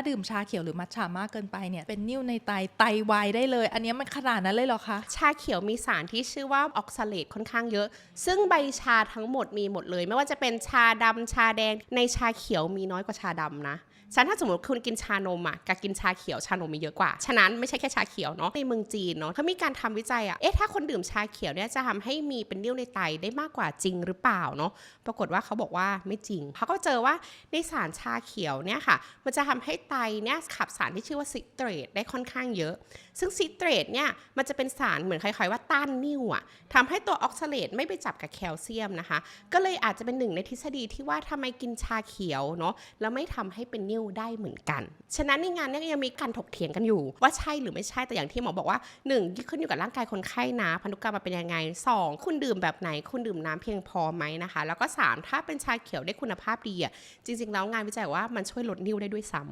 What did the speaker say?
าดื่มชาเขียวหรือมัทฉามากเกินไปเนี่ยเป็นนิ่วในไตไตวายได้เลย อันนี้มันขนาดนั้นเลยเหรอคะ ชาเขียวมีสารที่ชื่อว่าออกซาเลตค่อนข้างเยอะ ซึ่งใบชาทั้งหมดมีหมดเลย ไม่ว่าจะเป็นชาดำชาแดงในชาเขียวมีน้อยกว่าชาดำนะ ฉะนันถ้าสมมติคุณกินชานมอะกับกินชาเขียวชานมมีเยอะกว่า ฉะนั้นไม่ใช่แค่ชาเขียวเนาะในเมืองจีนเนาะเขามีการทำวิจัยอะเอ๊ะถ้าคนดื่มชาเขียวเนี่ยจะทำให้มีเป็นนิ่วในไตได้มากกว่าจริงหรือเปล่าเนาะปรากฏว่าเขาบอกว่าไม่จริงเขาก็เจอว่าในสารชาเขียวเนี่ยค่ะ มันจะทำให้ไตเนี่ยขับสารที่ชื่อว่าซิตรตได้ค่อนข้างเยอะ ซึ่งซิตรตเนี่ยมันจะเป็นสารเหมือนคล้ายๆว่าต้านนิ่วอะทำให้ตัวออกซาเลตไม่ไปจับกับแคลเซียมนะคะ ก็เลยอาจจะเป็นหนึ่งในทฤษฎีที่ว่าทำไมกินชาเขียวเนาะแล้วไม่ทำให้เป็นนิ่วได้เหมือนกัน ฉะนั้นในงานนี้ยังมีการถกเถียงกันอยู่ ว่าใช่หรือไม่ใช่แต่อย่างที่หมอบอกว่าหนึ่งขึ้นอยู่กับร่างกายคนไข้นะพันธุกรรมมันเป็นยังไงสองคุณดื่มแบบไหน คุณดื่มน้ำเพียงพอไหมนะคะ แล้วก็สามถ้าเป็นชาเขียวได้คุณภาพดีอะจริง ๆ แล้วงานวิจัยว่ามันช่วยลดนิ่วได้ด้วยซ้ำ